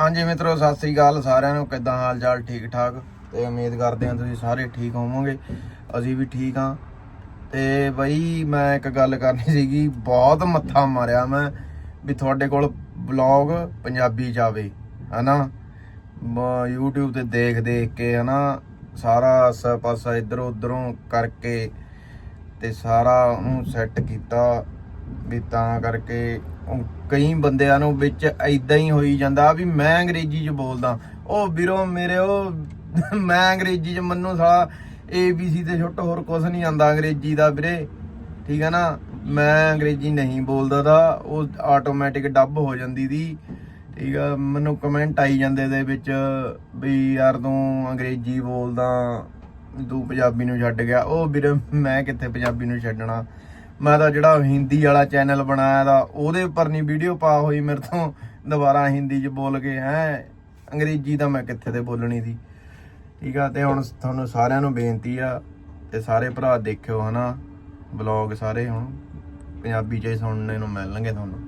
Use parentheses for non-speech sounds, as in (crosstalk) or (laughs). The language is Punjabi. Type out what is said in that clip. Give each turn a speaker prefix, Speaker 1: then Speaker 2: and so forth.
Speaker 1: ਹਾਂਜੀ ਮਿੱਤਰੋ, ਸਤਿ ਸ੍ਰੀ ਅਕਾਲ ਸਾਰਿਆਂ ਨੂੰ। ਕਿੱਦਾਂ ਹਾਲ ਚਾਲ ਠੀਕ ਠਾਕ ਤੇ ਉਮੀਦ ਕਰਦੇ ਹਾਂ ਤੁਸੀਂ ਸਾਰੇ ਠੀਕ ਹੋਵੋਗੇ। ਅਸੀਂ ਵੀ ਠੀਕ ਹਾਂ। ਤੇ ਬਈ, ਮੈਂ ਇੱਕ ਗੱਲ ਕਰਨੀ ਸੀਗੀ। ਬਹੁਤ ਮੱਥਾ ਮਾਰਿਆ ਮੈਂ ਵੀ ਤੁਹਾਡੇ ਕੋਲ ਬਲੌਗ ਪੰਜਾਬੀ ਜਾਵੇ ਆਵੇ, ਹਨਾ? ਮ- YouTube ਤੇ ਦੇਖ ਦੇਖ ਕੇ, ਹਨਾ? ਸਾਰਾ ਆਸਾ ਪਾਸਾ ਇਧਰੋਂ ਉਧਰੋਂ ਕਰਕੇ ਤੇ ਸਾਰਾ ਉਹਨੂੰ ਸੈੱਟ ਕੀਤਾ। ਵੀ ਤਾਂ ਕਰਕੇ ਕਈ ਬੰਦਿਆਂ ਨੂੰ ਵਿੱਚ ਐਦਾਂ ਹੀ ਹੋਈ ਜਾਂਦਾ ਵੀ ਮੈਂ ਅੰਗਰੇਜ਼ੀ 'ਚ ਬੋਲਦਾ। ਉਹ ਵੀਰੋ ਮੇਰੇ ਉਹ (laughs) ਮੈਂ ਅੰਗਰੇਜ਼ੀ 'ਚ ਮੰਨੂ ਸਾਲਾ ABC ਤੇ ਛੁੱਟ ਹੋਰ ਕੁਝ ਨਹੀਂ ਆਂਦਾ ਅੰਗਰੇਜ਼ੀ ਦਾ ਵੀਰੇ। ਠੀਕ ਹੈ ਨਾ? ਮੈਂ ਅੰਗਰੇਜ਼ੀ ਨਹੀਂ ਬੋਲਦਾ ਦਾ ਉਹ ਆਟੋਮੈਟਿਕ ਡੱਬ ਹੋ ਜਾਂਦੀ ਦੀ। ਠੀਕ ਆ, ਮੈਨੂੰ ਕਮੈਂਟ ਆਈ ਜਾਂਦੇ ਦੇ ਵਿੱਚ ਵੀ ਯਾਰ ਤੂੰ ਅੰਗਰੇਜ਼ੀ ਬੋਲਦਾ, ਤੂੰ ਪੰਜਾਬੀ ਨੂੰ ਛੱਡ ਗਿਆ। ਉਹ ਵੀਰੇ ਮੈਂ ਕਿੱਥੇ ਪੰਜਾਬੀ ਨੂੰ ਛੱਡਣਾ? ਮੈਂ ਤਾਂ ਜਿਹੜਾ ਹਿੰਦੀ ਵਾਲਾ ਚੈਨਲ ਬਣਾਇਆ ਦਾ, ਉਹਦੇ ਉੱਪਰ ਨਹੀਂ ਵੀਡੀਓ ਪਾ ਹੋਈ ਮੇਰੇ ਤੋਂ, ਦੁਬਾਰਾ ਹਿੰਦੀ 'ਚ ਬੋਲ ਕੇ, ਹੈ? ਅੰਗਰੇਜ਼ੀ ਤਾਂ ਮੈਂ ਕਿੱਥੇ ਤੇ ਬੋਲਣੀ ਸੀ। ਠੀਕ ਆ, ਤੇ ਹੁਣ ਤੁਹਾਨੂੰ ਸਾਰਿਆਂ ਨੂੰ ਬੇਨਤੀ ਆ, ਤੇ ਸਾਰੇ ਭਰਾ ਦੇਖਿਓ ਹਨਾ ਵਲੌਗ ਸਾਰੇ ਹੁਣ, ਪੰਜਾਬੀ 'ਚ ਹੀ ਸੁਣਨੇ ਨੂੰ ਮਿਲਣਗੇ ਤੁਹਾਨੂੰ।